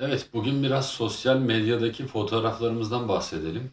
Evet, bugün biraz sosyal medyadaki fotoğraflarımızdan bahsedelim.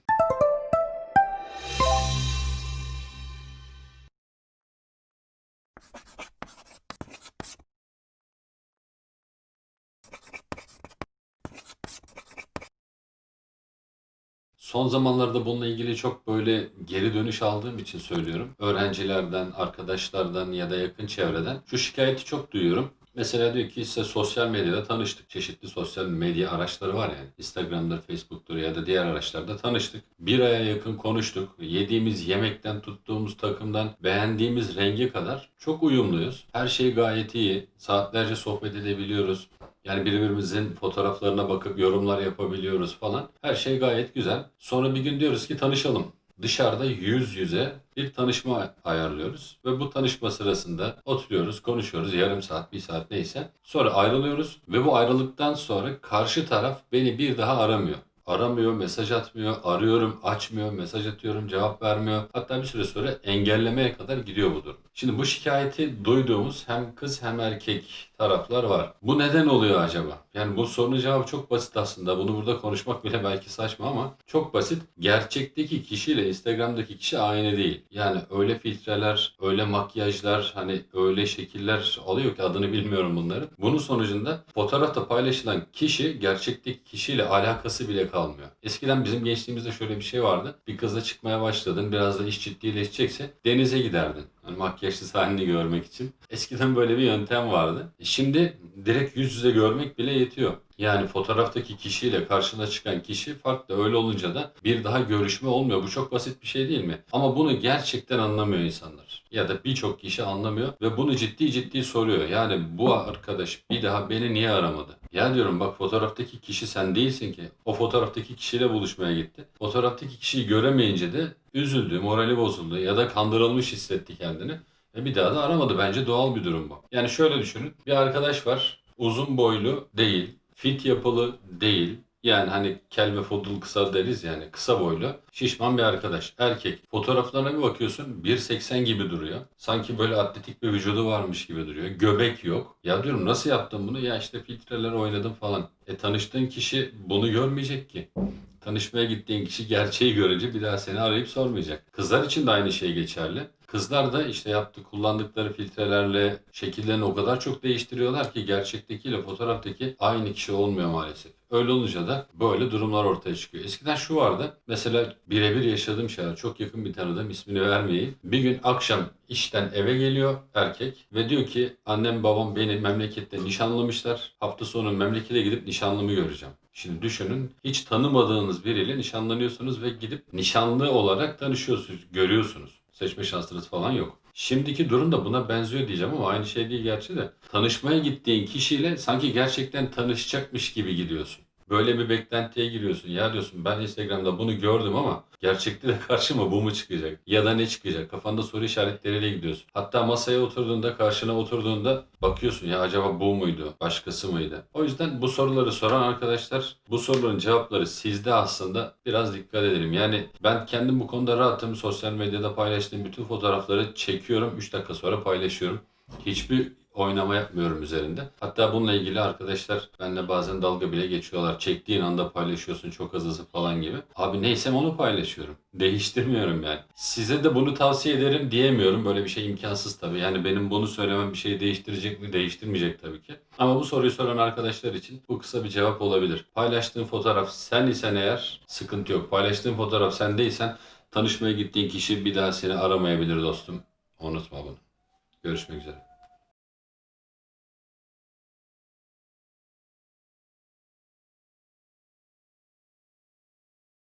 Son zamanlarda bununla ilgili çok böyle geri dönüş aldığım için söylüyorum. Öğrencilerden, arkadaşlardan ya da yakın çevreden şu şikayeti çok duyuyorum. Mesela diyor ki işte sosyal medyada tanıştık. Çeşitli sosyal medya araçları var yani. Instagram'dır, Facebook'tur ya da diğer araçlarda tanıştık. Bir aya yakın konuştuk. Yediğimiz yemekten, tuttuğumuz takımdan, beğendiğimiz rengi kadar çok uyumluyuz. Her şey gayet iyi. Saatlerce sohbet edebiliyoruz. Yani birbirimizin fotoğraflarına bakıp yorumlar yapabiliyoruz falan. Her şey gayet güzel. Sonra bir gün diyoruz ki tanışalım. Dışarıda yüz yüze bir tanışma ayarlıyoruz. Ve bu tanışma sırasında oturuyoruz, konuşuyoruz. Yarım saat, bir saat neyse. Sonra ayrılıyoruz. Ve bu ayrılıktan sonra karşı taraf beni bir daha aramıyor. Aramıyor, mesaj atmıyor, arıyorum, açmıyor, mesaj atıyorum, cevap vermiyor. Hatta bir süre sonra engellemeye kadar gidiyor bu durum. Şimdi bu şikayeti duyduğumuz hem kız hem erkek taraflar var. Bu neden oluyor acaba? Yani bu sorunun cevabı çok basit aslında. Bunu burada konuşmak bile belki saçma ama çok basit. Gerçekteki kişiyle Instagram'daki kişi aynı değil. Yani öyle filtreler, öyle makyajlar, hani öyle şekiller alıyor ki adını bilmiyorum bunların. Bunun sonucunda fotoğrafta paylaşılan kişi gerçekteki kişiyle alakası bile kalmıyor. Eskiden bizim gençliğimizde şöyle bir şey vardı. Bir kızla çıkmaya başladın, biraz da iş ciddileşecekse denize giderdin. Hani makyajsız halini görmek için. Eskiden böyle bir yöntem vardı. Şimdi direkt yüz yüze görmek bile yetiyor. Yani fotoğraftaki kişiyle karşına çıkan kişi farklı. Öyle olunca da bir daha görüşme olmuyor. Bu çok basit bir şey değil mi? Ama bunu gerçekten anlamıyor insanlar. Ya da birçok kişi anlamıyor ve bunu ciddi ciddi soruyor. Yani bu arkadaş bir daha beni niye aramadı? Ya diyorum bak fotoğraftaki kişi sen değilsin ki. O fotoğraftaki kişiyle buluşmaya gitti. Fotoğraftaki kişiyi göremeyince de üzüldü, morali bozuldu ya da kandırılmış hissetti kendini. E bir daha da aramadı. Bence doğal bir durum bu. Yani şöyle düşünün. Bir arkadaş var. Uzun boylu değil. Fit yapılı değil. Yani hani kel ve fodul kısa deriz yani kısa boylu şişman bir arkadaş. Erkek. Fotoğraflarına bir bakıyorsun 1.80 gibi duruyor. Sanki böyle atletik bir vücudu varmış gibi duruyor. Göbek yok. Ya diyorum nasıl yaptın bunu? Ya işte filtreler oynadım falan. E tanıştığın kişi bunu görmeyecek ki. Tanışmaya gittiğin kişi gerçeği görünce bir daha seni arayıp sormayacak. Kızlar için de aynı şey geçerli. Kızlar da işte yaptığı kullandıkları filtrelerle şekillerini o kadar çok değiştiriyorlar ki gerçektekiyle fotoğraftaki aynı kişi olmuyor maalesef. Öyle olunca da böyle durumlar ortaya çıkıyor. Eskiden şu vardı. Mesela birebir yaşadığım şeyler. Çok yakın bir tanıdığım ismini vermeyeyim. Bir gün akşam işten eve geliyor erkek ve diyor ki annem babam beni memlekette nişanlamışlar. Hafta sonu memlekete gidip nişanlımı göreceğim. Şimdi düşünün hiç tanımadığınız biriyle nişanlanıyorsunuz ve gidip nişanlı olarak tanışıyorsunuz, görüyorsunuz. Seçme şansınız falan yok. Şimdiki durum da buna benziyor diyeceğim ama aynı şey değil gerçi de. Tanışmaya gittiğin kişiyle sanki gerçekten tanışacakmış gibi gidiyorsun. Böyle bir beklentiye giriyorsun. Ya diyorsun ben Instagram'da bunu gördüm ama gerçekte de karşıma bu mu çıkacak? Ya da ne çıkacak? Kafanda soru işaretleriyle gidiyorsun. Hatta masaya oturduğunda, karşına oturduğunda bakıyorsun ya acaba bu muydu? Başkası mıydı? O yüzden bu soruları soran arkadaşlar bu soruların cevapları sizde aslında biraz dikkat edelim. Yani ben kendim bu konuda rahatım. Sosyal medyada paylaştığım bütün fotoğrafları çekiyorum. 3 dakika sonra paylaşıyorum. Hiçbir oynama yapmıyorum üzerinde. Hatta bununla ilgili arkadaşlar benimle bazen dalga bile geçiyorlar. Çektiğin anda paylaşıyorsun çok hızlısı falan gibi. Abi neysem onu paylaşıyorum. Değiştirmiyorum yani. Size de bunu tavsiye ederim diyemiyorum. Böyle bir şey imkansız tabii. Yani benim bunu söylemem bir şeyi değiştirecek mi? Değiştirmeyecek tabii ki. Ama bu soruyu soran arkadaşlar için bu kısa bir cevap olabilir. Paylaştığın fotoğraf sen isen eğer sıkıntı yok. Paylaştığın fotoğraf sen değilsen tanışmaya gittiğin kişi bir daha seni aramayabilir dostum. Unutma bunu. Görüşmek üzere.